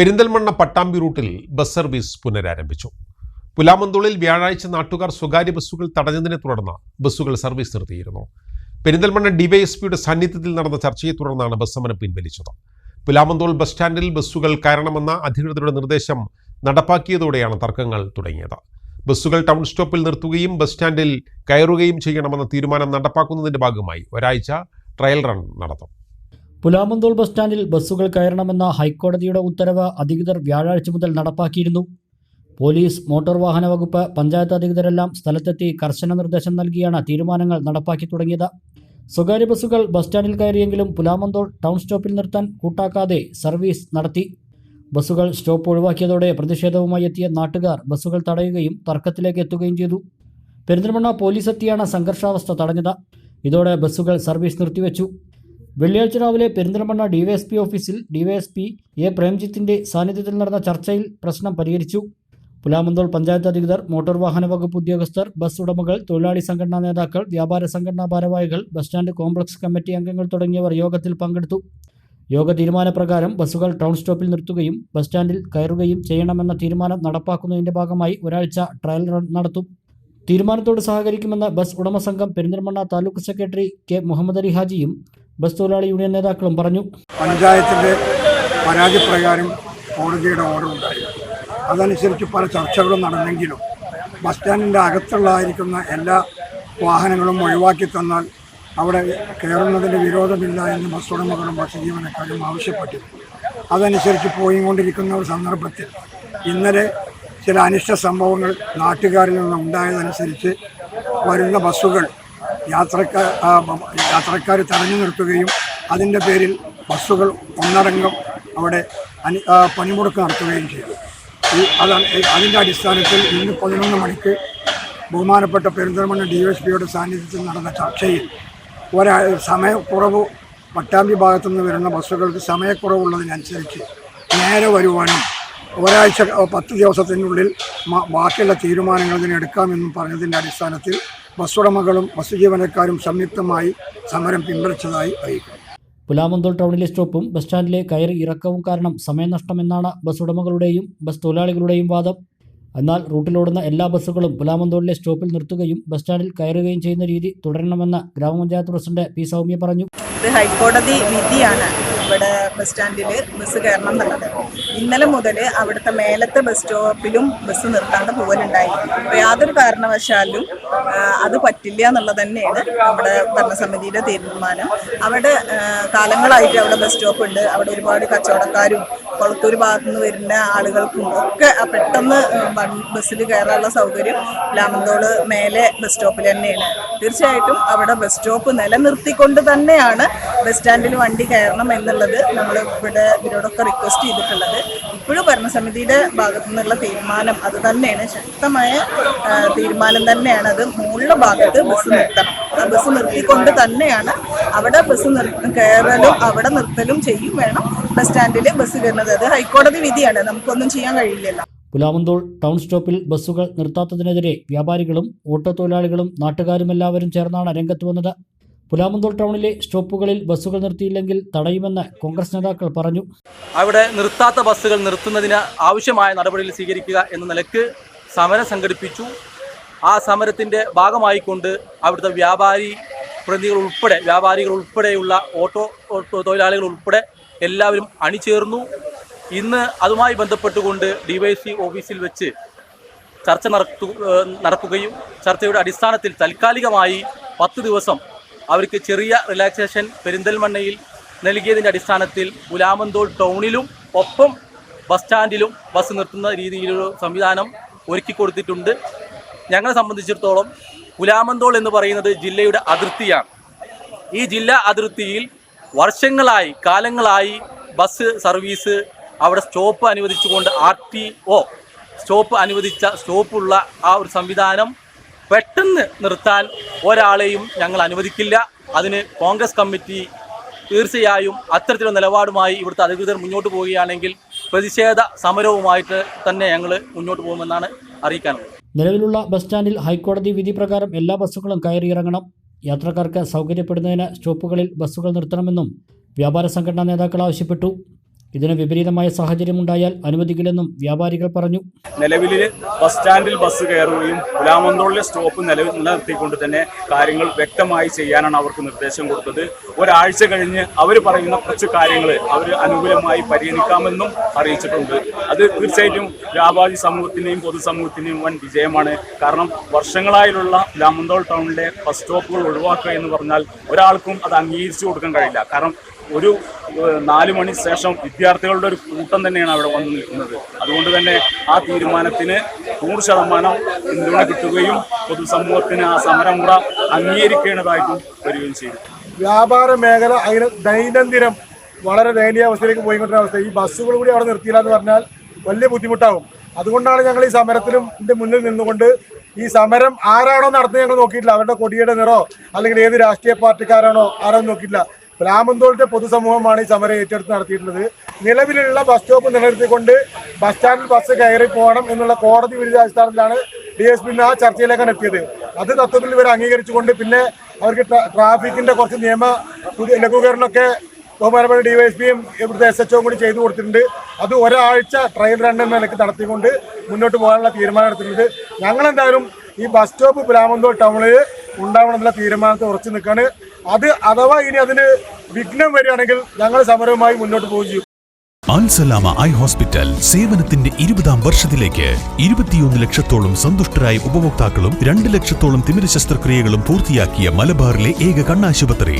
പെരിന്തൽമണ്ണ പട്ടാമ്പി റൂട്ടിൽ bus service പുനരാരംഭിച്ചു. പുലാമന്തോളിൽ വ്യാഴാഴ്ച നാട്ടുകാർ സ്വകാര്യ ബസ്സുകൾ തടഞ്ഞതിനെ തുടർന്ന് ബസ്സുകൾ സർവീസ് നിർത്തിയിരുന്നു. പെരിന്തൽമണ്ണ ഡിവൈഎസ്പിയുടെ സാന്നിധ്യത്തിൽ നടന്ന ചർച്ചയെ തുടർന്നാണ് ബസ് സമരം പിൻവലിച്ചത്. പുലാമന്തോൾ ബസ് സ്റ്റാൻഡിൽ ബസ്സുകൾ കയറണമെന്ന അധികൃതരുടെ നിർദ്ദേശം നടപ്പാക്കിയതോടെയാണ് തർക്കങ്ങൾ തുടങ്ങിയത്. ബസ്സുകൾ ടൗൺ സ്റ്റോപ്പിൽ നിർത്തുകയും ബസ് സ്റ്റാൻഡിൽ കയറുകയും ചെയ്യണമെന്ന തീരുമാനം നടപ്പാക്കുന്നതിന്റെ ഭാഗമായി ഒരാഴ്ച ട്രയൽ റൺ നടത്തും പുലാമന്തോൾ ബസ് സ്റ്റാൻഡിൽ ബസ്സുകൾ കയറണമെന്ന ഹൈക്കോടതിയുടെ ഉത്തരവ് അധികൃതർ വ്യാഴാഴ്ച മുതൽ നടപ്പാക്കിയിരുന്നു. പോലീസ് മോട്ടോർ വാഹന വകുപ്പ് പഞ്ചായത്ത് അധികൃതരെല്ലാം സ്ഥലത്തെത്തി കർശന നിർദ്ദേശം നൽകിയാണ് തീരുമാനങ്ങൾ നടപ്പാക്കി തുടങ്ങിയത്. സ്വകാര്യ ബസ്സുകൾ ബസ് സ്റ്റാൻഡിൽ കയറിയെങ്കിലും പുലാമന്തോൾ ടൗൺ സ്റ്റോപ്പിൽ നിർത്താൻ കൂട്ടാക്കാതെ സർവീസ് നടത്തി. ബസ്സുകൾ സ്റ്റോപ്പ് ഒഴിവാക്കിയതോടെ പ്രതിഷേധവുമായി എത്തിയ നാട്ടുകാർ ബസ്സുകൾ തടയുകയും തർക്കത്തിലേക്ക് എത്തുകയും ചെയ്തു. പെരിന്തൽമണ്ണ പോലീസ് എത്തിയാണ് സംഘർഷാവസ്ഥ തടഞ്ഞത്. ഇതോടെ ബസ്സുകൾ സർവീസ് നിർത്തിവെച്ചു. വെള്ളിയാഴ്ച രാവിലെ പെരിന്തൽമണ്ണ ഡിവൈഎസ്പി ഓഫീസിൽ ഡിവൈഎസ്പി എ പ്രേംജിത്തിന്റെ സാന്നിധ്യത്തിൽ നടന്ന ചർച്ചയിൽ പ്രശ്നം പരിഹരിച്ചു. പുലാമന്തോൾ പഞ്ചായത്ത് അധികൃതർ മോട്ടോർ വാഹന വകുപ്പ് ഉദ്യോഗസ്ഥർ ബസ് ഉടമകൾ തൊഴിലാളി സംഘടനാ നേതാക്കൾ വ്യാപാര സംഘടനാ ഭാരവാഹികൾ ബസ് സ്റ്റാൻഡ് കോംപ്ലക്സ് കമ്മിറ്റി അംഗങ്ങൾ തുടങ്ങിയവർ യോഗത്തിൽ പങ്കെടുത്തു. യോഗ തീരുമാനപ്രകാരം ബസ്സുകൾ ടൗൺ സ്റ്റോപ്പിൽ നിർത്തുകയും ബസ് സ്റ്റാൻഡിൽ കയറുകയും ചെയ്യണമെന്ന തീരുമാനം നടപ്പാക്കുന്നതിന്റെ ഭാഗമായി ഒരാഴ്ച ട്രയൽ റൺ നടത്തും. തീരുമാനത്തോട് സഹകരിക്കുമെന്ന ബസ് ഉടമ സംഘം പെരിന്തൽമണ്ണ താലൂക്ക് സെക്രട്ടറി കെ മുഹമ്മദ് അലി ഹാജിയും ബസ് തൊഴിലാളി യൂണിയൻ നേതാക്കളും പറഞ്ഞു. പഞ്ചായത്തിന്റെ പരാതിപ്രകാരം കോടതിയുടെ ഓർഡർ ഉണ്ടായി. അതനുസരിച്ച് പല ചർച്ചകളും നടന്നെങ്കിലും ബസ് സ്റ്റാൻഡിന്റെ അകത്തുള്ളതായിരിക്കുന്ന എല്ലാ വാഹനങ്ങളും ഒഴിവാക്കി തന്നാൽ അവിടെ കയറുന്നതിന് വിരോധമില്ല എന്ന് ബസ് ഉടമകളും ബസ് ജീവനക്കാരും ആവശ്യപ്പെട്ടു. അതനുസരിച്ച് പോയിക്കൊണ്ടിരിക്കുന്ന ഒരു സന്ദർഭത്തിൽ ഇന്നലെ ചില അനിഷ്ട സംഭവങ്ങൾ നാട്ടുകാരിൽ നിന്ന് ഉണ്ടായതനുസരിച്ച് വരുന്ന ബസ്സുകൾ യാത്രക്കാർ യാത്രക്കാർ തടഞ്ഞു നിർത്തുകയും അതിന്റെ പേരിൽ ബസ്സുകൾ ഒന്നടങ്കം അവിടെ അനി പണിമുടക്കം നടത്തുകയും ചെയ്തു. ഈ അതാണ് അതിന്റെ അടിസ്ഥാനത്തിൽ ഇന്ന് പതിനൊന്ന് മണിക്ക് ബഹുമാനപ്പെട്ട പെരിന്തൽമണ്ണ ഡി എസ് പിയുടെ സാന്നിധ്യത്തിൽ നടന്ന ചർച്ചയിൽ ഒരാ സമയക്കുറവ് പട്ടാമ്പി ഭാഗത്തു നിന്ന് വരുന്ന ബസ്സുകൾക്ക് സമയക്കുറവുള്ളതിനനുസരിച്ച് നേരെ വരുവാനും ഒരാഴ്ച പത്ത് ദിവസത്തിനുള്ളിൽ ബാക്കിയുള്ള തീരുമാനങ്ങൾ ഇതിനെടുക്കാമെന്നും പറഞ്ഞതിന്റെ അടിസ്ഥാനത്തിൽ ബസ് ഉടമകളും ബസ് ജീവനക്കാരും സംയുക്തമായി സമരം പിൻവലിച്ചതായി അറിയിക്കുന്നു. പുലാമന്തോൾ ടൗണിലെ സ്റ്റോപ്പും ബസ് സ്റ്റാൻഡിലെ കയറി ഇറക്കവും കാരണം സമയനഷ്ടമെന്നാണ് ബസ് ഉടമകളുടെയും ബസ് തൊഴിലാളികളുടെയും വാദം. എന്നാൽ റൂട്ടിലോടുന്ന എല്ലാ ബസ്സുകളും പുലാമന്തോളിലെ സ്റ്റോപ്പിൽ നിർത്തുകയും ബസ് സ്റ്റാൻഡിൽ കയറുകയും ചെയ്യുന്ന രീതി തുടരണമെന്ന് ഗ്രാമപഞ്ചായത്ത് പ്രസിഡന്റ് പി സൗമ്യ പറഞ്ഞു. ഇത് ഹൈക്കോടതി വിധിയാണ് ഇവിടെ ബസ് സ്റ്റാൻഡിൽ ബസ് കയറണം എന്നുള്ളത്. ഇന്നലെ മുതൽ അവിടുത്തെ മേലത്തെ ബസ് സ്റ്റോപ്പിലും ബസ് നിർത്താണ്ട് പോകലുണ്ടായി അപ്പോൾ യാതൊരു കാരണവശാലും അത് പറ്റില്ല എന്നുള്ളത് തന്നെയാണ് അവിടെ ഭരണസമിതിയുടെ തീരുമാനം. അവിടെ കാലങ്ങളായിട്ട് അവിടെ ബസ് സ്റ്റോപ്പ് ഉണ്ട്. അവിടെ ഒരുപാട് കച്ചവടക്കാരും കൊളത്തൂർ ഭാഗത്തു നിന്ന് വരുന്ന ആളുകൾക്കും ഒക്കെ പെട്ടെന്ന് ബസ്സിൽ കയറാനുള്ള സൗകര്യം ലാമന്തോൾ മേലെ ബസ് സ്റ്റോപ്പിൽ തന്നെയാണ്. തീർച്ചയായിട്ടും അവിടെ ബസ് സ്റ്റോപ്പ് നിലനിർത്തിക്കൊണ്ട് തന്നെയാണ് ബസ് സ്റ്റാൻഡിൽ വണ്ടി കയറണം എന്നുള്ളത് നമ്മൾ ഇവിടെ ഇവരോടൊക്കെ റിക്വസ്റ്റ് ചെയ്തിട്ടുള്ളത്. ഇപ്പോഴും ഭരണസമിതിയുടെ ഭാഗത്തു നിന്നുള്ള തീരുമാനം അത് തന്നെയാണ്. ശക്തമായ തീരുമാനം തന്നെയാണ് അത്. മുകളിലെ ഭാഗത്ത് ബസ് നിർത്തണം. ആ ബസ് നിർത്തിക്കൊണ്ട് തന്നെയാണ് അവിടെ ബസ് നിർ കയറലും അവിടെ നിർത്തലും ചെയ്യും വേണം ബസ് സ്റ്റാൻഡിൽ ബസ് കയറുന്നത് അത് ഹൈക്കോടതി വിധിയാണ്. നമുക്കൊന്നും ചെയ്യാൻ കഴിയില്ലല്ലോ. പുലാമന്തോൾ ടൗൺ സ്റ്റോപ്പിൽ ബസ്സുകൾ നിർത്താത്തതിനെതിരെ വ്യാപാരികളും ഓട്ടോ തൊഴിലാളികളും നാട്ടുകാരും എല്ലാവരും ചേർന്നാണ് രംഗത്ത് വന്നത്. പുലാമന്തോൾ ടൗണിലെ സ്റ്റോപ്പുകളിൽ ബസ്സുകൾ നിർത്തിയില്ലെങ്കിൽ തടയുമെന്ന് കോൺഗ്രസ് നേതാക്കൾ പറഞ്ഞു. അവിടെ നിർത്താത്ത ബസ്സുകൾ നിർത്തുന്നതിന് ആവശ്യമായ നടപടികൾ സ്വീകരിക്കുക എന്ന നിലയ്ക്ക് സമരം സംഘടിപ്പിച്ചു. ആ സമരത്തിന്റെ ഭാഗമായിക്കൊണ്ട് അവിടുത്തെ വ്യാപാരി പ്രതിനിധികൾ ഉൾപ്പെടെ വ്യാപാരികൾ ഉൾപ്പെടെയുള്ള ഓട്ടോ തൊഴിലാളികൾ ഉൾപ്പെടെ എല്ലാവരും അണിചേർന്നു. ഇന്ന് അതുമായി ബന്ധപ്പെട്ടുകൊണ്ട് ഡിവൈസി ഓഫീസിൽ വെച്ച് ചർച്ച നടത്തു നടക്കുകയും ചർച്ചയുടെ അടിസ്ഥാനത്തിൽ താൽക്കാലികമായി പത്ത് ദിവസം അവർക്ക് ചെറിയ റിലാക്സേഷൻ പെരിന്തൽമണ്ണയിൽ നൽകിയതിന്റെ അടിസ്ഥാനത്തിൽ ഉലാമന്തോൾ ടൗണിലും ഒപ്പം ബസ് സ്റ്റാൻഡിലും ബസ് നിർത്തുന്ന രീതിയിലൊരു സംവിധാനം ഒരുക്കി കൊടുത്തിട്ടുണ്ട്. ഞങ്ങളെ സംബന്ധിച്ചിടത്തോളം ഉലാമന്തോൾ എന്ന് പറയുന്നത് ജില്ലയുടെ അതിർത്തിയാണ്. ഈ ജില്ലാ അതിർത്തിയിൽ വർഷങ്ങളായി കാലങ്ങളായി ബസ് സർവീസ് അവിടെ സ്റ്റോപ്പ് അനുവദിച്ചുകൊണ്ട് ആർ ടി ഒ സ്റ്റോപ്പ് അനുവദിച്ച സ്റ്റോപ്പുള്ള ആ ഒരു സംവിധാനം പെട്ടെന്ന് നിർത്താൻ ഒരാളെയും ഞങ്ങൾ അനുവദിക്കില്ല. അതിന് കോൺഗ്രസ് കമ്മിറ്റി തീർച്ചയായും അത്തരത്തിലുള്ള നിലപാടുമായി ഇവിടുത്തെ അധികൃതർ മുന്നോട്ട് പോവുകയാണെങ്കിൽ പ്രതിഷേധ സമരവുമായിട്ട് തന്നെ ഞങ്ങൾ മുന്നോട്ട് പോകുമെന്നാണ് അറിയിക്കാനുള്ളത്. നിലവിലുള്ള ബസ് സ്റ്റാൻഡിൽ ഹൈക്കോടതി വിധി പ്രകാരം എല്ലാ ബസ്സുകളും കയറിയിറങ്ങണം. യാത്രക്കാർക്ക് സൗകര്യപ്പെടുന്നതിന് സ്റ്റോപ്പുകളിൽ ബസ്സുകൾ നിർത്തണമെന്നും വ്യാപാര സംഘടനാ നേതാക്കൾ ആവശ്യപ്പെട്ടു. ഇതിന് വിപരീതമായ സാഹചര്യമുണ്ടായാൽ അനുവദിക്കില്ലെന്നും വ്യാപാരികൾ പറഞ്ഞു. നിലവിൽ ബസ് സ്റ്റാൻഡിൽ ബസ് കയറുകയും ഗുലാമന്തോളിലെ സ്റ്റോപ്പ് നിലവിൽ നിലനിർത്തിക്കൊണ്ട് തന്നെ കാര്യങ്ങൾ വ്യക്തമായി ചെയ്യാനാണ് അവർക്ക് നിർദ്ദേശം കൊടുത്തത്. ഒരാഴ്ച കഴിഞ്ഞ് അവർ പറയുന്ന കുറച്ച് കാര്യങ്ങൾ അവർ അനുകൂലമായി പരിഗണിക്കാമെന്നും അറിയിച്ചിട്ടുണ്ട്. അത് തീർച്ചയായിട്ടും വ്യാപാരി സമൂഹത്തിന്റെയും പൊതുസമൂഹത്തിന്റെയും വൻ വിജയമാണ്. കാരണം വർഷങ്ങളായുള്ള ഗുലാമന്തോൾ ടൗണിലെ ബസ് സ്റ്റോപ്പുകൾ ഒഴിവാക്കുക എന്ന് പറഞ്ഞാൽ ഒരാൾക്കും അത് അംഗീകരിച്ചു കൊടുക്കാൻ കഴിയില്ല. കാരണം ഒരു നാല് മണി ശേഷം വിദ്യാർത്ഥികളുടെ ഒരു കൂട്ടം തന്നെയാണ് അവിടെ വന്നു നിൽക്കുന്നത്. അതുകൊണ്ട് തന്നെ ആ തീരുമാനത്തിന് നൂറ് ശതമാനം പിന്തുണ കിട്ടുകയും പൊതുസമൂഹത്തിന് ആ സമരമുറ അംഗീകരിക്കേണ്ടതായിട്ടും വരികയും ചെയ്തു. വ്യാപാര മേഖല അതിന് ദൈനംദിനം വളരെ ദയനീയ അവസ്ഥയിലേക്ക് പോയിക്കൊണ്ടിരുന്ന അവസ്ഥ. ഈ ബസ്സുകൾ കൂടി അവിടെ നിർത്തിയില്ല എന്ന് പറഞ്ഞാൽ വലിയ ബുദ്ധിമുട്ടാകും അതുകൊണ്ടാണ് ഞങ്ങൾ ഈ സമരത്തിനും മുന്നിൽ നിന്നുകൊണ്ട് ഈ സമരം ആരാണോ നടത്തുന്നത് ഞങ്ങൾ നോക്കിയിട്ടില്ല. അവരുടെ കൊടിയുടെ നിറോ അല്ലെങ്കിൽ ഏത് രാഷ്ട്രീയ പാർട്ടിക്കാരാണോ ആരോ നോക്കിയിട്ടില്ല. പ്ലാമന്തോളിന്റെ പൊതുസമൂഹമാണ് ഈ സമരം ഏറ്റെടുത്ത് നടത്തിയിട്ടുള്ളത്. നിലവിലുള്ള ബസ് സ്റ്റോപ്പ് നിലനിർത്തിക്കൊണ്ട് ബസ് സ്റ്റാൻഡിൽ ബസ് കയറി പോകണം എന്നുള്ള കോടതി വിരുദ്ധ അടിസ്ഥാനത്തിലാണ് ഡി എസ് പി ആ ചർച്ചയിലേക്കാണ് എത്തിയത്. അത് തത്വത്തിൽ ഇവർ അംഗീകരിച്ചുകൊണ്ട് പിന്നെ അവർക്ക് ട്രാഫിക്കിന്റെ കുറച്ച് നിയമ ലഘൂകരണമൊക്കെ ബഹുമാനപ്പെട്ട ഡിവൈഎസ്പിയും ഇവിടുത്തെ എസ് എച്ച് കൂടി ചെയ്തു കൊടുത്തിട്ടുണ്ട്. അത് ഒരാഴ്ച ട്രയൽ റൺ എന്ന നിലയ്ക്ക് നടത്തിക്കൊണ്ട് മുന്നോട്ട് പോകാനുള്ള തീരുമാനം എടുത്തിട്ടുണ്ട്. ഞങ്ങളെന്തായാലും ഈ ബസ് സ്റ്റോപ്പ് പുലാമന്തോൾ ടൗണിൽ ഉണ്ടാവണമെന്നുള്ള തീരുമാനത്തെ ഉറച്ചു നിൽക്കാണ് അത് അഥവാ ഇനി അതിന് വിഘ്നം വരികയാണെങ്കിൽ ഞങ്ങൾ സമരവുമായി മുന്നോട്ട് പോവുകയും അൽസലാമ ഐ ഹോസ്പിറ്റൽ സേവനത്തിന്റെ ഇരുപതാം വർഷത്തിലേക്ക് ഇരുപത്തിയൊന്ന് ലക്ഷത്തോളം സന്തുഷ്ടരായ ഉപഭോക്താക്കളും രണ്ട് ലക്ഷത്തോളം തിമിര ശസ്ത്രക്രിയകളും പൂർത്തിയാക്കിയ മലബാറിലെ ഏക കണ്ണാശുപത്രി.